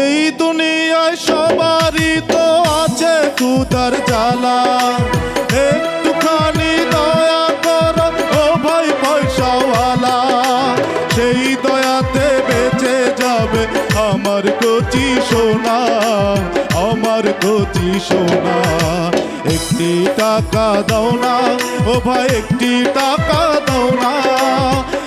এই দুনিয়ায় সবারই তো আছে কুদার জ্বালা। দয়া সেই দয়াতে আমার সোনা, আমার কচি সোনা। একটি টাকা দাও না, ও ভাই, একটি টাকা দাও না।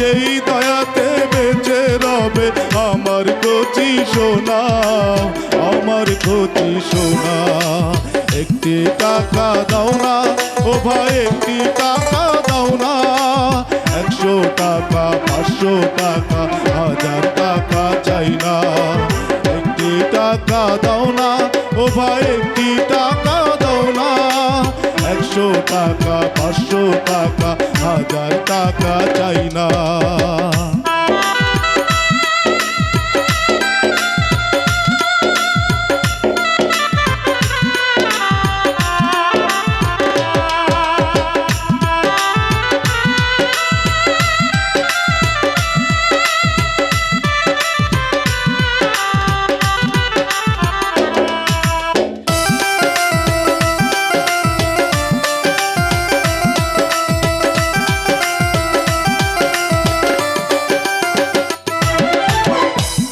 সেই দয়াতে বেঁচে রবে আমার কচি সোনা, আমার কচি সোনা। একটি টাকা দাও না, ও ভাই, একটি টাকা দাও না। একশো টাকা, পাঁচশো টাকা, হাজার টাকা চাই না। একটি টাকা দাও না, ও ভাই, একটি টাকা দাও না। একশো টাকা পাঁচশো টাকা হাজার টাকা চাই না।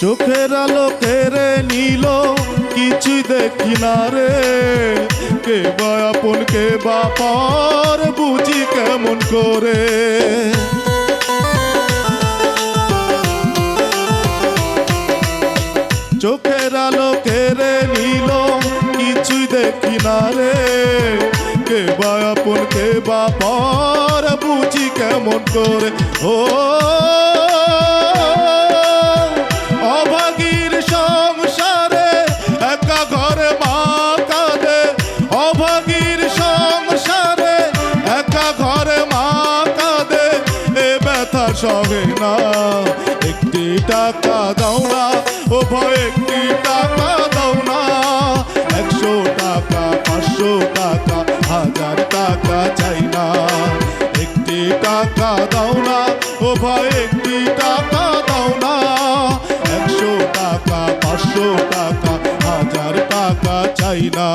চোখের আলো কেড়ে নিল, কিছু দেখি না রে। কে বা আপন, কে বা বুঝি কেমন করে। চোখের আলো কেড়ে নিল কিছুই দেখি না রে। কে বা আপন, কে বা বুঝি কেমন করে। ও সহে না। একটি টাকা দাও না, ও ভয়, একটি টাকা দাও না। একশো টাকা, পাঁচশো টাকা, হাজার টাকা চাই না। একটি টাকা দাও না, ও ভয়, একটি টাকা দাও না। একশো টাকা, পাঁচশো টাকা, হাজার টাকা চাই না।